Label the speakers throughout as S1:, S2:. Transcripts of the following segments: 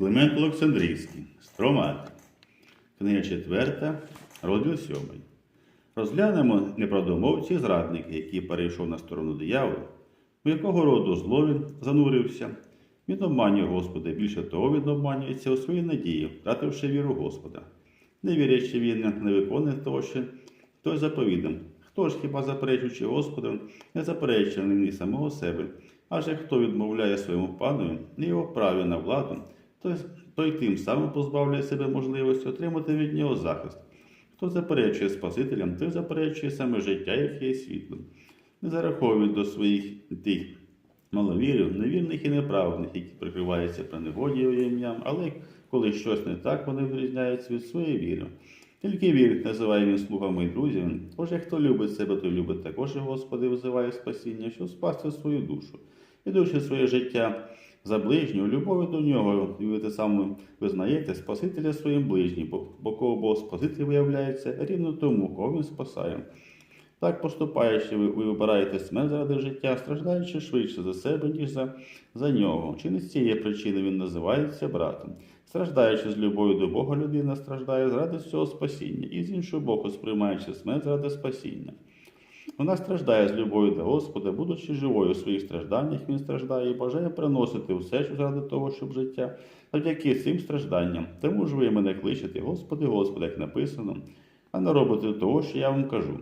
S1: Климент Олександрійський, Стромат. Книга 4, розділ 7. Розглянемо неправдомовці зрадники, які перейшов на сторону диявола, у якого роду зло він занурився. Він обманює Господа, більше того, він обманюється у своїй надії, втративши віру Господа. Не вірячи він не виконує того, що той заповідом. Хто ж хіба заперечуючи Господу, не заперечує нині самого себе, адже хто відмовляє своєму панові і його праві на владу, той, той тим самим позбавляє себе можливості отримати від нього захист. Хто заперечує Спасителям, той заперечує саме життя, яке є світлом. Не зараховує до своїх тих маловірів, невірних і неправедних, які прикриваються при негоді ім'ям, але коли щось не так, вони відрізняються від своєї віри. Тільки вірить, називає він слугами і друзями. Отже, хто любить себе, той любить також і Господи, визиває спасіння, щоб спасти свою душу. Ідучи своє життя за ближнього, любові до нього, і ви те саме визнаєте Спасителя своїм ближнім, бо, кого Бог Спаситель виявляється рівно тому, кого він спасає. Так поступаючи, ви, ви вибираєте смерть заради життя, страждаючи швидше за себе, ніж за, за нього. Чи не з цієї причини він називається братом? Страждаючи з любов'ю до Бога, людина страждає заради цього спасіння, і з іншого боку, сприймаючи смерть заради спасіння. Вона страждає з любов'ю до Господа, будучи живою у своїх стражданнях, він страждає і бажає приносити все, що заради того, щоб життя, завдяки цим стражданням. Тому ж ви мене кличете, Господи, Господи, як написано, а не робите того, що я вам кажу.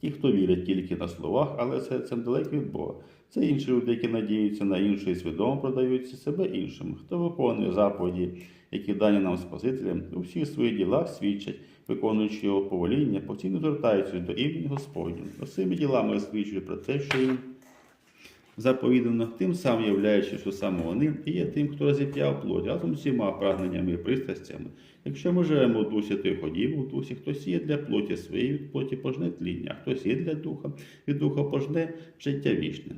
S1: Ті, хто вірять тільки на словах, але серцем далеко від Бога. Це інші люди, які надіються на інше і свідомо продаються себе іншим. Хто виконує заповіді, які дані нам Спасителем, у всіх своїх ділах свідчать, виконуючи його повеління, постійно звертаються до імені Господнього. Усіми ділами свідчують про те, що їм заповідано, тим самим являючи, що саме вони і є тим, хто розіп'яв плоть, разом з усіма прагненнями і пристрастями. Якщо ми живемо в дусі, то й ходімо в дусі, хто сіє для плоті своєї, від плоті пожне тління, а хто сіє для духа, від духа пожне життя вічне.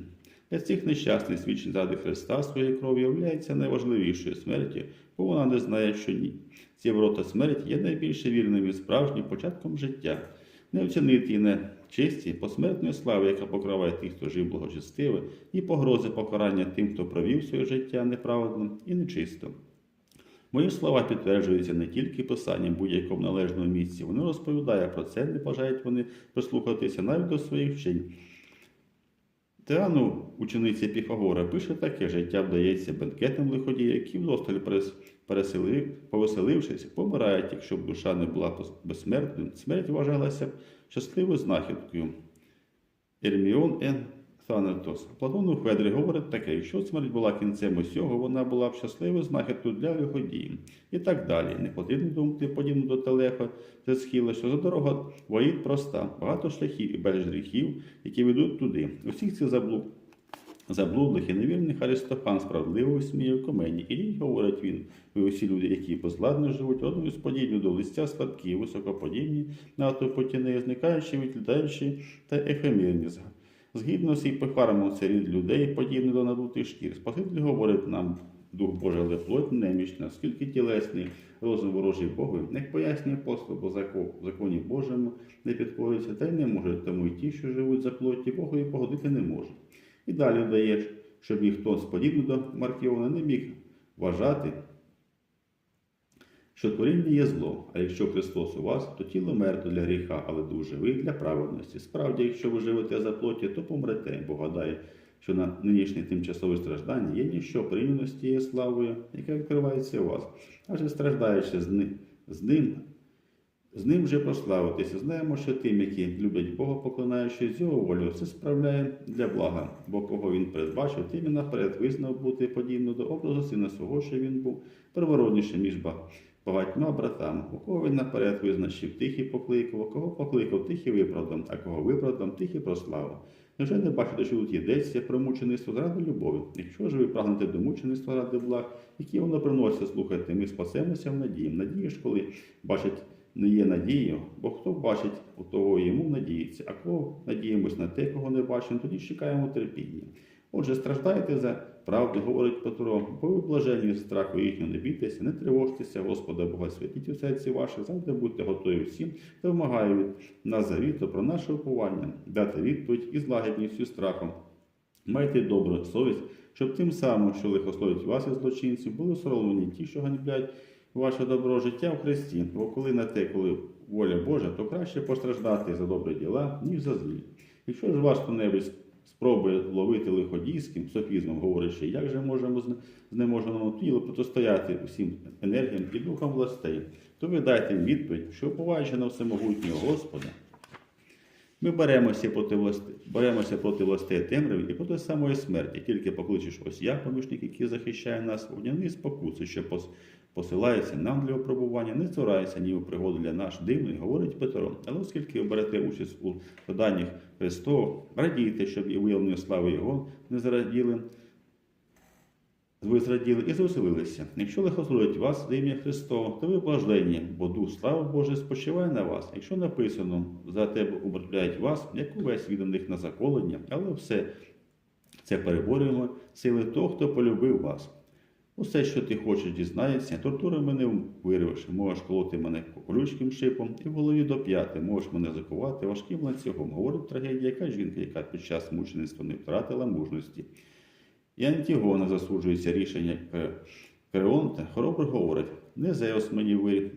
S1: Для цих нещасних свідчень заради Христа своєї крові являється найважливішою смертю, бо вона не знає, що ні. Ці ворота смерті є найбільш вірним і справжнім початком життя. Не оцінити і не честі, посмертної слави, яка покриває тих, хто жив благочестиво, і погрози покарання тим, хто провів своє життя неправедно і нечисто. Мої слова підтверджуються не тільки писанням будь-якому належному місці, вони розповідають про це, не бажають вони прислухатися навіть до своїх вчень. Теану, учениця Піфагора, пише таке життя вдається бенкетом лиходія, які вдосталь повеселившись, помирають, якщо б душа не була безсмертною. Смерть вважалася щасливою знахідкою. Ерміон Н. Thanatos. Платон у Федрі говорить таке, якщо смерть була кінцем усього, вона була б щасливою знахідкою для лиходіїв. І так далі. Не потрібно думати подібно до телефа та схила, що за дорога воїть проста, багато шляхів і без гріхів, які ведуть туди. Усіх цих заблуд, заблудлих і невірних Аристофан справедливо висміє в комені. І річ, говорить він, ви усі люди, які безладно живуть, одною сподібні до листя слабкі, високоподібні, надто потіни, зникаючі, відлітаючі та ефемірні. Згідно з іпохармом це рід людей, подібний до надутих шкір. Спаситель говорить нам, Дух Божий, але плоть немічна, скільки тілесний розум ворожий Богу, не пояснює послу, бо закон, законі Божому не підходиться, та й не може, тому й ті, що живуть за плоті, Богу і погодити не можуть. І далі даєш, щоб ніхто з подібно до Маркіона не міг вважати, що творіння є зло, а якщо Христос у вас, то тіло мертве для гріха, але дух живий для праведності. Справді, якщо ви живете за плоті, то помрете, бо гадає, що на нинішнє тимчасове страждання є ніщо порівняно з тією славою, яка відкривається у вас. Адже страждаючи з ним, з ним, з ним вже прославитися. Знаємо, що тим, які люблять Бога, поклонаючись його волю, це справляє для блага, бо кого він передбачив, тим і наперед визнав бути подібно до образу сина свого, що він був первороднішим між ба- багатьма братами. У кого він наперед визначив, тих і покликав, кого покликав, тих і виправдав, а кого виправдав, тих і прославив. Невже не бачите, що тут йдеться про мучеництво заради любові? Якщо ж ви прагнете до мучеництва ради благ, які воно приносить, слухайте, ми спасемося в надії. Надії ж, коли бачать, не є надією, бо хто бачить, у того йому надіється, а кого надіємось на те, кого не бачимо, тоді чекаємо терпіння. Отже, страждайте за правду, говорить Петро, бо ви блажені страху їхнього, не бійтеся, не тривожтеся, Господа Бога святіть у серці ваше, завжди будьте готові всім, хто вимагає від нас завіту про наше уповання, дати відповідь із лагідністю страхом. Майте добру совість, щоб тим самим, що лихословить вас і злочинців, були соромлені ті, що ганьблять ваше добро життя в Христі. Бо коли на те, коли воля Божа, то краще постраждати за добрі діла, ніж за злі. Якщо ж вас хто-небудь спробує ловити лиходійським софізмом, говорячи, як же можемо зне- знеможеному тілу протистояти усім енергіям і духам властей, то ви дайте їм відповідь, що уповаючи на всемогутнього Господа, ми беремося проти власти, беремося проти властей темряви і проти самої смерті, тільки покличеш ось я, помічник, який захищає нас, вогняний спокуси, що пос- посилається нам для опробування, не цурається ні у пригоду для наш дивний, говорить Петро. Але оскільки ви берете участь у заданнях Христових, радійте, щоб і виявлення слави Його не зраділи, ви зраділи і звеселилися. Якщо лихословить вас за ім'я Христова, то ви блаженні, бо Дух слави Божий спочиває на вас. Якщо написано, за тебе умертвляють вас, як увесь від них на заколення, але все це переборюємо сили того, хто полюбив вас. Усе, що ти хочеш, дізнається, тортури мене вирвеш, можеш колоти мене колючким шипом і в голові до п'яти, можеш мене закувати важким ланцюгом. Говорить трагедія, яка жінка, яка під час мучеництва не втратила мужності. І Антігона засуджується рішення Креонта, хоробро говорить, не Зеус мені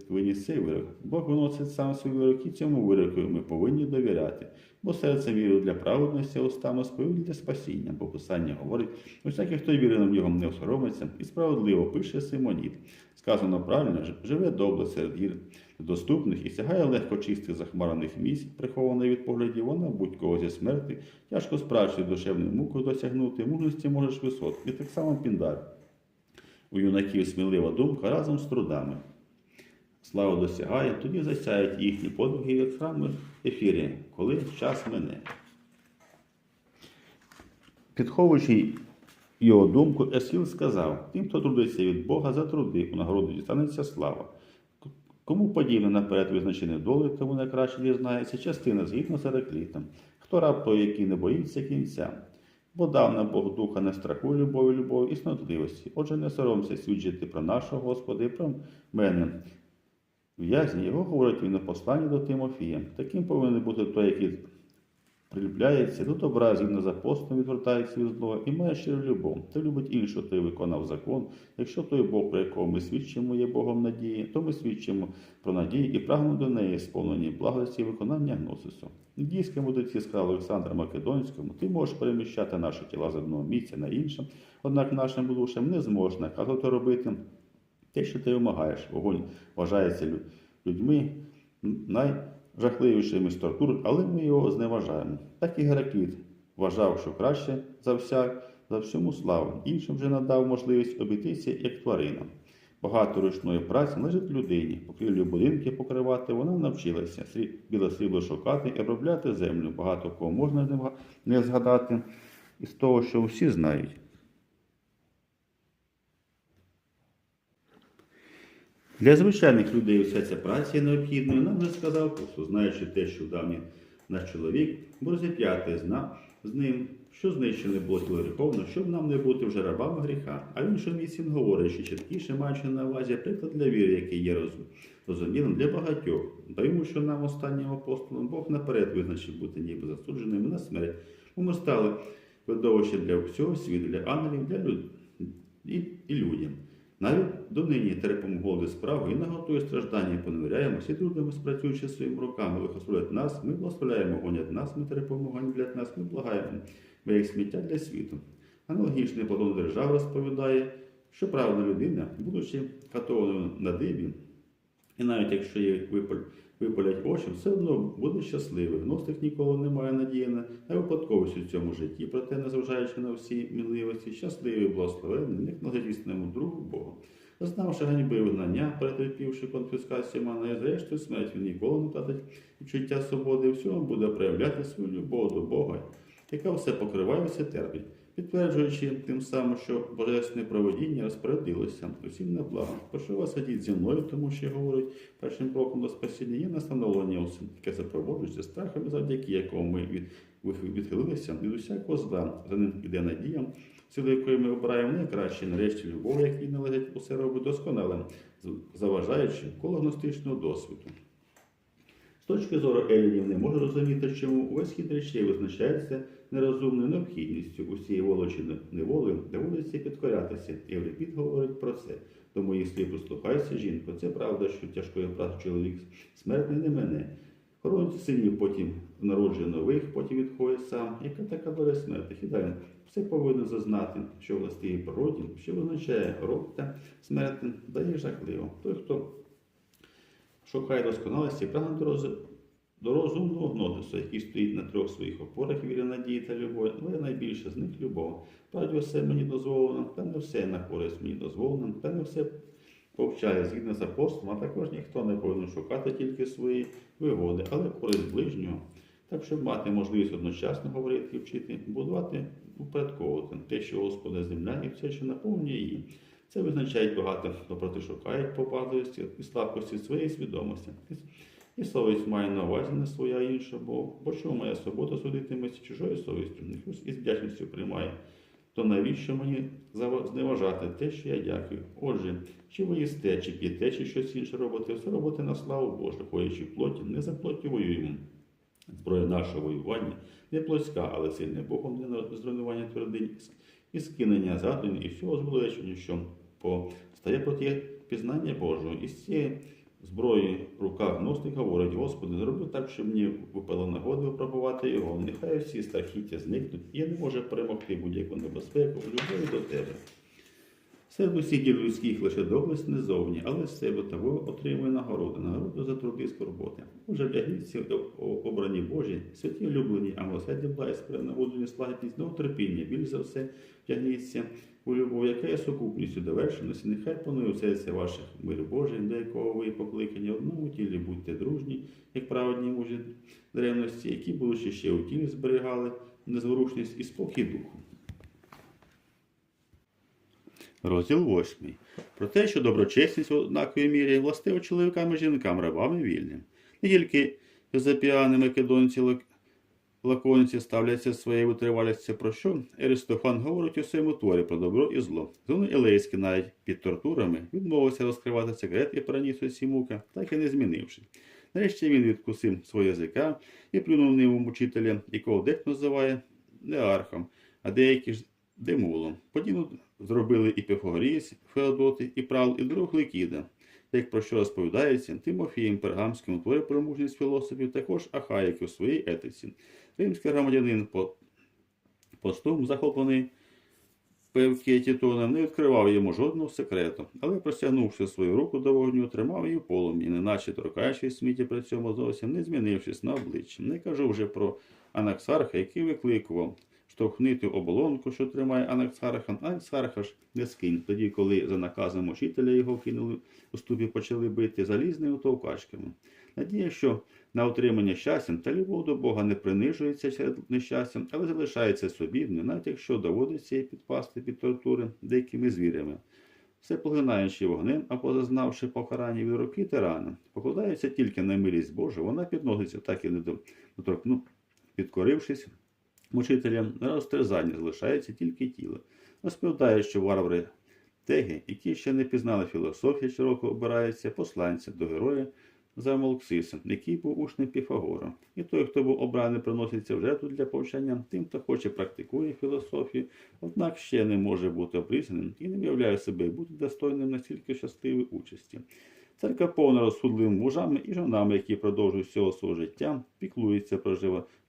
S1: виніс цей вирок. Бог виносить сам свій вирок, і цьому вироку ми повинні довіряти. Бо серце віру для праведності, устами сповідь для спасіння. Бо Писання говорить, усякий, хто вірить на нього, не осоромиться, і справедливо пише Симоніт. Сказано правильно, живе добре серед гір доступних і сягає легко чистих захмарених місць, прихованої від поглядів, вона будь-кого зі смерти, тяжко з працею душевною мукою досягнути, мужності можеш висот. І так само Піндар. У юнаків смілива думка разом з трудами. Слава досягає, тоді засяють їхні подвиги, як храми ефірі, коли час мине. Підховуючи його думку, Есіл сказав: тим, хто трудиться від Бога, за труди, у нагороду дістанеться слава. Кому подібне наперед визначене доли, тому найкраще дізнається частина згідно з Ераклітом. Хто раб той, який не боїться кінця. Бо дав нам Бог духа не страху, любові, любові і снотливості. Отже, не соромся свідчити про нашого Господа і про мене. В'язні його говорить він у посланні до Тимофія. Таким повинен бути той, який приліпляється до добра, згідно з апостолом відвертається від злого і має щиру любов. Хто любить іншого, той виконав закон. Якщо той Бог, про якого ми свідчимо, є Богом надії, то ми свідчимо про надії і прагнемо до неї, сповнені благості і виконання гносису. Дійське мудреці сказали Олександру Македонському, ти можеш переміщати наші тіла з одного місця на інше, однак нашим душам не зможна казати робити те, що ти вимагаєш. Вогонь вважається людьми найжахливішими з тортур, але ми його зневажаємо. Так і Геракліт вважав, що краще за всяк, за всьому славу. Іншим же надав можливість обійтися як тваринам. Багато ручної праці належить людині. Покрівлю будинки покривати вона навчилася. Срі- Біле срібло шукати і обробляти землю. Багато кого можна не згадати із того, що всі знають. Для звичайних людей вся ця праця є необхідною. Нам вже сказав Христос, знаючи те, що давній наш чоловік, бо розіп'яти зна з ним, що знищене було тіло гріховно, щоб нам не бути вже рабами гріха. А в іншому місці він говорить, що чіткіше маючи на увазі приклад для віри, який є розум, розумілим для багатьох. Тому що нам останнім апостолом Бог наперед визначив бути ніби засудженими на смерть. Бо ми стали видовище для всього світу, для ангелів, для люд... і, і людям. Навіть донині терпимо голоди справу і наготує страждання і поневіряємося, і трудимо, спрацюючи своїми руками, лихословлять нас, ми благословляємо, гонять нас, ми терпимо, гонять нас, ми благаємо, ми як сміття для світу. Аналогічний Платон Держав розповідає, що правда людина, будучи катованою на дибі, і навіть якщо є випаль- випалять очі, все одно буде щасливий. Гностик ніколи не має надії на випадковість у цьому житті, проте, незважаючи на всі мінливості, щасливий, благословенний, як належить істинному другу Богу. Знавши ганьби і вигнання, перетерпівши конфіскацію мана зрештою смерть, він ніколи не втратить відчуття свободи, і всього буде проявляти свою любов до Бога, яка все покриває, все терпить, підтверджуючи тим самим, що божественне проведіння розпорядилося усім на благо. Прошу вас сидіть зі мною, тому що говорить, першим кроком до спасіння є настановлення усім, яке запроводжується страхом, завдяки якому ми від, від- відхилилися від усякого зла. За ним іде надія, сили якої ми обираємо найкраще, нарешті любов, якій належить усе робить досконалим, заважаючи коло гностичного досвіду. точки зору Елінів не може розуміти, чому увесь хід речей визначається нерозумною необхідністю усієї волочі неволи доводиться підкорятися. Єврипід говорить про це. Тому, якщо послухайся, жінко, це правда, що тяжкою працю чоловік смертний не мене. Хоронить синів, потім народжує нових, потім відходить сам. Яка така доля смерти? Хідальник все повинен зазнати, що властиві природі, що визначає рок та смертним, дає жахливо. Той, хто шукає досконалості, прагне до, роз... до розумного гнотису, який стоїть на трьох своїх опорах віри, надії та любові, але найбільше з них любов. Правді все мені дозволено, та не все на користь мені дозволено, та не все повчає згідно з апостолом, а також ніхто не повинен шукати тільки свої вигоди, але користь ближнього. Так, щоб мати можливість одночасно говорити і вчити, будувати, упорядковувати те, що Господа земля і все, що наповнює її. Це визначають багато, хто проти шукають по базовості і слабкості своєї свідомості. І совість має на увазі не своя інша, бо, бо що моя свобода судитиметься чужою совістю, хтось із вдячністю приймає. То навіщо мені зневажати те, що я дякую? Отже, чи ви їсте, чи п'єте, чи щось інше робите, все робите на славу Божу, ходячи плоті, не за плоті воюємо. Зброя нашого воювання не плотська, але сильне Богом для зруйнування твердинь і скинення задумів і всього зголечення, що постає проти пізнання Божого. І з цієї зброї в руках гностик говорить, Господи, зроби так, щоб мені випала нагода випробувати його. Нехай всі страхіття зникнуть, і я не можу перемогти будь-яку небезпеку в любові до тебе. Серед усіх людських лише доблесть не зовні, але з себе того отримує нагороду, нагороду за труди скорботи. Уже вдягніться обрані Божі, святі улюблені, а милосердя благість, нагоду слагідність, терпіння, більш за все вдягніться у любов, яка є сукупністю довершеності, нехай панує у серці ваших мир Божий, до якого ви покликані одному тілі, будьте дружні, як праведні мужі древності, які будучи ще у тілі зберігали незворушність і спокій духу. Розділ 8. Про те, що доброчесність в однаковій мірі властива чоловікам і жінкам, рабам і вільним. Не тільки запіяни македонці лаконці ставляться своєю витривалістю, про що Аристофан говорить у своєму творі про добро і зло. Зони Елейський навіть під тортурами відмовився розкривати секрет і переніс усі муки, так і не змінивши. Нарешті він відкусив свого язика і плюнув ним у мучителя, якого дехто називає неархом, а деякі ж демулом. Подібно зробили і Пифагорієць, Феодоти, і Прал, і друг Ликіда. Як про що розповідається, Тимофієм Пергамським у про мужність філософів, також Ахаїк у своїй етиці. Римський громадянин по постом захоплений певки Тітоном, не відкривав йому жодного секрету, але, простягнувши свою руку до вогню, тримав її в полум'ї, неначе торкаючись сміття при цьому зовсім не змінившись на обличчі. Не кажу вже про Анаксарха, який викликував штовхнити оболонку, що тримає Анаксарха. Анаксарха ж не скинь, тоді, коли за наказом учителя його кинули у ступі, почали бити залізними товкачками. Надія, що на отримання щастя та любов до Бога не принижується серед нещастя, але залишається собівним, навіть якщо доводиться їй підпасти під тортури деякими звірями. Все поглинаючи вогнем, а позазнавши покарання від руки тирана, покладається тільки на милість Божу, вона підноситься так і не до- доторкну, підкорившись мучителям, на розтерзання залишається тільки тіло. Розповідає, що варвари теги, які ще не пізнали філософії, широко обираються посланця до героя Замолксиса, який був учнем Піфагора. І той, хто був обраний, приноситься в жертву для повчання тим, хто хоче практикує філософію, однак ще не може бути обрізаним і не виявляє себе бути достойним настільки щасливої участі. Церква повна розсудливими мужами і жонами, які продовжують всього свого життя, піклуються про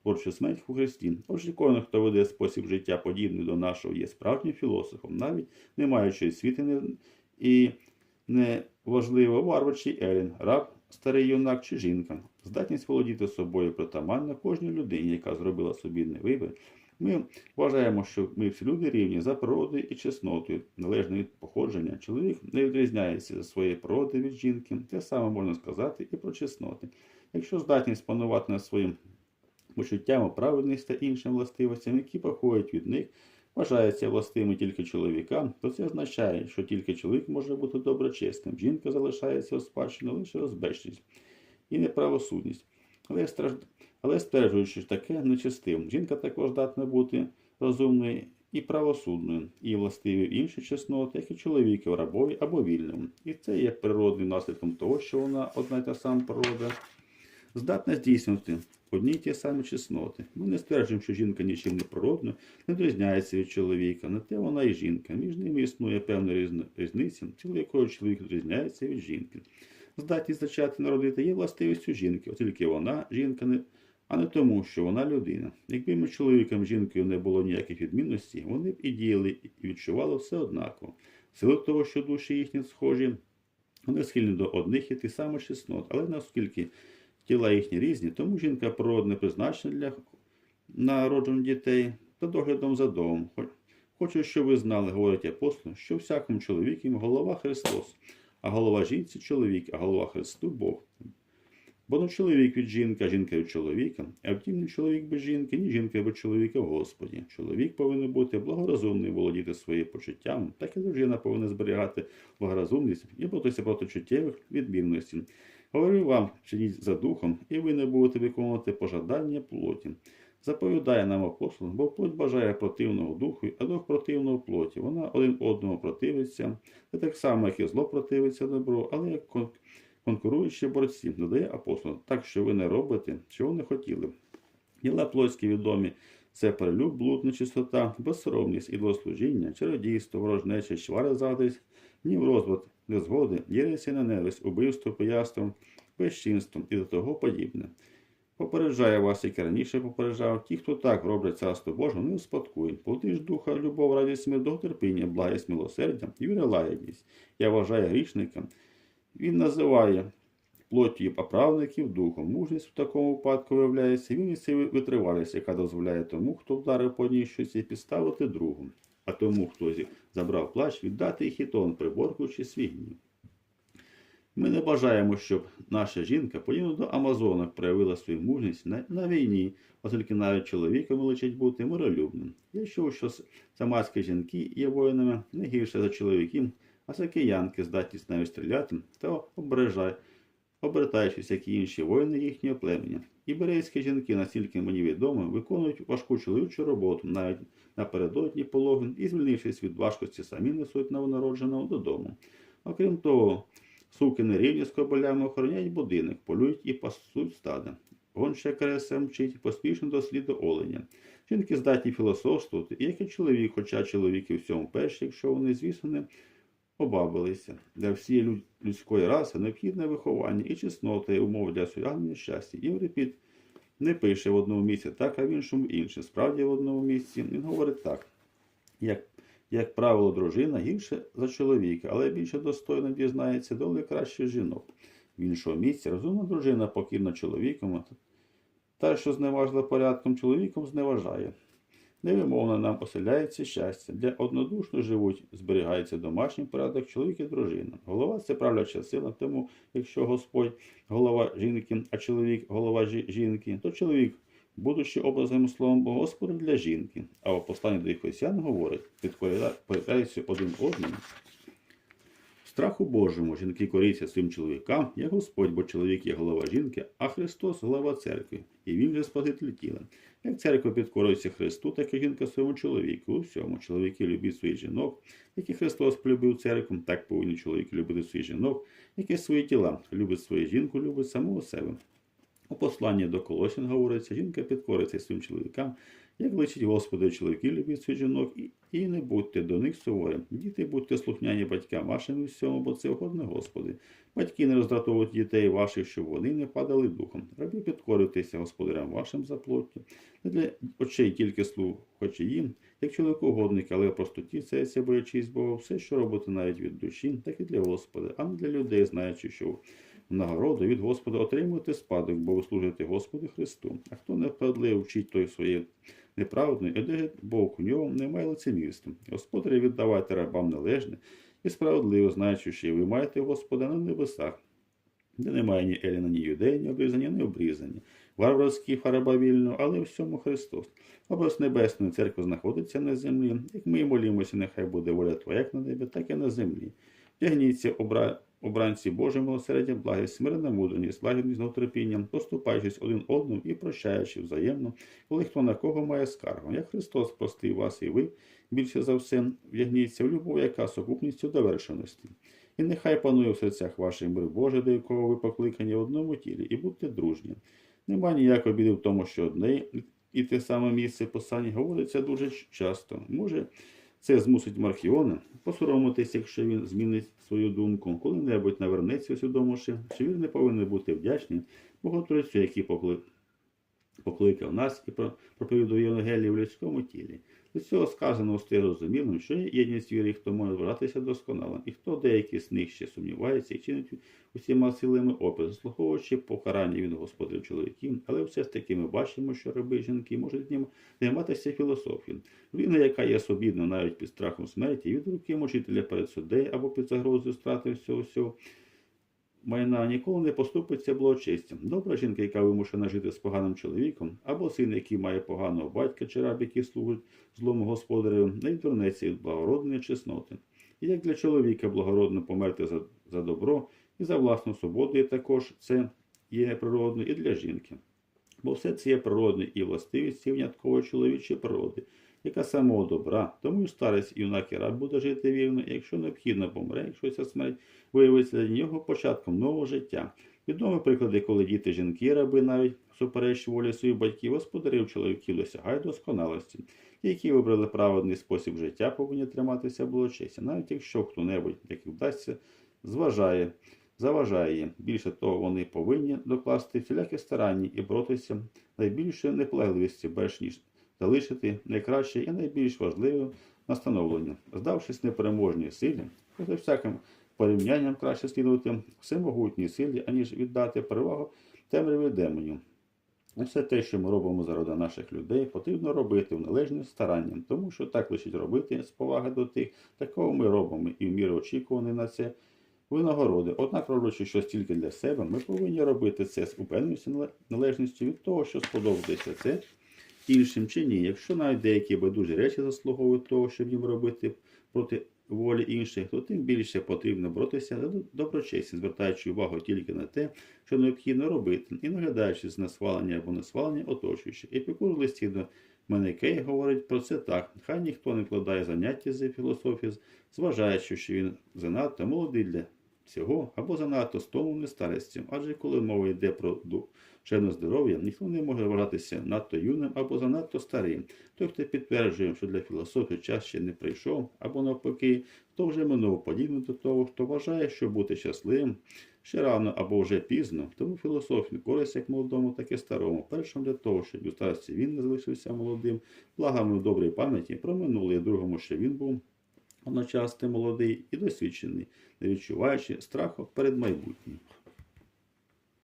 S1: животворчу смерть у Христі. Отже, кожен, хто веде спосіб життя подібний до нашого, є справжнім філософом, навіть не маючи освіти не- і неважливо варвар чи елін, раб, старий юнак чи жінка. Здатність володіти собою притаманна кожній людині, яка зробила собі вибір. Ми вважаємо, що ми всі люди рівні за природою і чеснотою, належне від походження. Чоловік не відрізняється за своєї природи від жінки. Те саме можна сказати і про чесноти. Якщо здатність панувати над своїм почуттями, праведність та іншим властивостям, які походять від них, вважаються властивими тільки чоловікам, то це означає, що тільки чоловік може бути доброчесним. Жінка залишається у спадщину лише розбещність і неправосудність. Але, страж... Але стверджуючи таке нечестивим, жінка також здатна бути розумною і правосудною, і властиві інші чесноти, як і чоловіки в рабові або вільному. І це є природним наслідком того, що вона одна й та сама природа. Здатна здійснювати одні й ті самі чесноти. Ми не стверджуємо, що жінка нічим не природно, не відрізняється від чоловіка, на те вона і жінка. Між ними існує певна різниця, тіло якої чоловік відрізняється від жінки. Здатність зачати народити є властивістю жінки, оскільки вона жінка не. А не тому, що вона людина. Якби між чоловіком і жінкою не було ніяких відмінностей, вони б і діяли, і відчували все однаково. Силу того, що душі їхні схожі, вони схильні до одних і тих самих чеснот, але наскільки тіла їхні різні, тому жінка природне призначена для народження дітей та доглядом за домом. Хочу, щоб ви знали, говорить апостол, що всякому чоловіку голова Христос, а голова жінці чоловік, а голова Христу Бог. Бо не чоловік від жінки, жінка від чоловіка, а втім, ні чоловік без жінки, ні жінка без чоловіка в Господі. Чоловік повинен бути благорозумний, володіти своїм почуттям, так і дружина повинна зберігати благорозумність і боротися проти чуттєвих відмінностей. Говорю вам, чиніть за духом, і ви не будете виконувати пожадання плоті. Заповідає нам апостол, бо плоть бажає противного духу, а дух противного плоті. Вона один одному противиться, не так само, як і зло противиться добро, але як кон- конкуруючі борці, додає апостол, так що ви не робите, чого не хотіли. Діла плотські відомі це перелюб, блуд, нечистота, безсоромність, ідолослужіння, чародійство, ворожнеча, чвари задись, гнів розвод, незгоди, єресі ненависть, убивство, пияство, безчинство і до того подібне. Попереджає вас, як і раніше попереджав, ті, хто так роблять царство Боже, не успадкують. Плоти ж духа, любов, радість, мир, довготерпіння, благість, милосердя і віра. Я вважаю грішника. Він називає плоттю поправників духом. Мужність в такому випадку виявляється вільність і витривалість, яка дозволяє тому, хто вдарив по одній щось, і підставити другу, а тому, хто забрав плач, віддати і хітон, приборкуючи свій гнів. Ми не бажаємо, щоб наша жінка, подібно до Амазонок, проявила свою мужність на, на війні, оскільки навіть чоловіком личить бути миролюбним. Я чув, що самарські жінки є воїнами не гірше за чоловіків, а за киянки здатність навіть стріляти та обережає, обертаючись, як і інші воїни їхнього племені. Іберейські жінки, настільки мені відомо, виконують важку чоловічу роботу навіть напередодні пологи і, звільнившись від важкості, самі несуть новонародженого додому. Окрім того, суки нерівні з кобилями охороняють будинок, полюють і пасуть стада. Гонча каресе мчить поспішно до сліду оленя. Жінки здатні філософствувати, як і чоловік, хоча чоловіки в цьому перші, якщо вони, звісно, не обабилися. Для всієї людської раси необхідне виховання і чеснота, і умови для осягнення щастя. Єврипід не пише в одному місці так, а в іншому інше. Справді в одному місці він говорить так. Як, як правило, дружина гірше за чоловіка, але більше достойно дізнається доли кращих жінок. В іншому місці розумна дружина покірна чоловіком, та, що зневажила порядком, чоловіком зневажає. Невимовно нам оселяється щастя. Для однодушно живуть, зберігається домашній порядок, чоловік і дружина. Голова це правляча сила, тому якщо Господь голова жінки, а чоловік голова жінки, то чоловік, будучи образом і словом Господа для жінки. А в посланні до Ефесян говорить, підкоряються один одному. Страху Божому жінки коріться своїм чоловікам, як Господь, бо чоловік є голова жінки, а Христос голова церкви, і він же спаситель тіла. Як церква підкорюється Христу, так і жінка своєму чоловіку. У всьому чоловіки любіть своїх жінок, які Христос полюбив церкву, так повинні чоловіки любити своїх жінок, які свої тіла любить свою жінку, любить самого себе. У посланні до Колосін говориться, жінка підкориться своїм чоловікам, як личить Господу, чоловіки любіть своїх жінок, і, і не будьте до них суворі. Діти, будьте слухняні батькам вашим у всьому, бо це угодне Господи. Батьки не роздратовують дітей ваших, щоб вони не падали духом. Раби підкорюйтеся господарям вашим за плоттю. Не для очей тільки слухачі їм, як чоловік угодник, але в простоті це боячись Бога, все, що робите навіть від душі, так і для Господа, а не для людей, знаючи, що нагороду від Господа отримуєте спадок, бо ви служите Господу Христу. А хто неправдливо вчить той своє неправдне, і де Бог у нього немає лицемірства. Господарі віддавайте рабам належне і справедливо, знаючи, що ви маєте Господа на небесах, де немає ні Еліна, ні юдея, ні обрізання, ні обрізання. Варварські фараба вільно, але в всьому Христос. Образ Небесної церкви знаходиться на землі. Як ми молімося, нехай буде воля Твоя як на небі, так і на землі. Тягніться обра... обранці Боже милосердя, благість, смирена мудрість, лагідність з терпінням, поступаючись один одному і прощаючи взаємно, коли хто на кого має скаргу. Як Христос простив вас і ви, більше за все, в'ягніться в любов, яка сукупністю довершеності. І нехай панує в серцях ваших мир Божий, до якого ви покликані в одному тілі, і будьте дружні. Нема ніякої біди в тому, що одне і те саме місце писання говориться дуже часто. Може, це змусить Мархіона посоромитися, якщо він змінить свою думку, коли-небудь навернеться, усвідомивши, що він не повинен бути вдячним Боготворцю, який покликав нас і про- проповідує Євангелії в людському тілі. До цього сказано стає розумілим, що є єдність віри, хто може вважатися досконалим, і хто деякі з них ще сумнівається і чинить усіма силами опис, заслуговуючи покарання від господарів чоловіків, але все ж таки ми бачимо, що раби жінки можуть ним займатися філософією. Людина, яка є собідна навіть під страхом смерті, від руки мучителя перед суддею або під загрозою страти всього всього. Майна ніколи не поступиться благочестям. Добра жінка, яка вимушена жити з поганим чоловіком, або син, який має поганого батька чи раб, який служить злому господарю, не відвернеться від благородної чесноти. І як для чоловіка благородно померти за, за добро і за власну свободу, і також це є природно і для жінки. Бо все це є природне і властивість і виняткової чоловічої природи, яка самого добра, тому і старець юнак і раб буде жити вірно, і якщо необхідно помре, якщо ця смерть виявиться для нього початком нового життя. Відомі приклади, коли діти, жінки, раби навіть всупереч волі своїх батьків, господарів чоловіків досягають досконалості, Ті, які вибрали праведний спосіб життя, повинні триматися благочестя, навіть якщо хто-небудь, як вдасться, зважає, заважає їм. Більше того, вони повинні докласти всілякі старання і боротися найбільшою неполегливістю, перш ніж залишити найкраще і найбільш важливе настановлення. Здавшись непереможній силі, поза всяким порівнянням краще слідувати всемогутній силі, аніж віддати перевагу темряві демонів. І все те, що ми робимо заради наших людей, потрібно робити в належним старанням, тому що так лишить робити з поваги до тих, такого ми робимо, і в міру очікуваний на це винагороди. Однак, роблячи щось тільки для себе, ми повинні робити це з упевненістю належністю від того, що сподобається це іншим чи ні. Якщо навіть деякі байдужі речі заслуговують того, щоб їм робити проти волі інших, то тим більше потрібно боротися за доброчесність, звертаючи увагу тільки на те, що необхідно робити, і наглядаючись на свалення або несвалення оточуючих. Епікур в листі до Менекея говорить про це так. Хай ніхто не вкладає заняття з філософії, зважаючи, що він занадто молодий для цього або занадто стомлений старістю. Адже коли мова йде про душевне здоров'я, ніхто не може вважатися надто юним або занадто старим. Той, хто підтверджує, що для філософії час ще не прийшов, або навпаки, хто вже минув подібно до того, хто вважає, що бути щасливим ще рано або вже пізно, тому філософію користь як молодому, так і старому. Першим для того, щоб у старості він не залишився молодим, благами в добрій пам'яті про минуле, другому, що він був одночасно молодий і досвідчений, не відчуваючи страху перед майбутнім.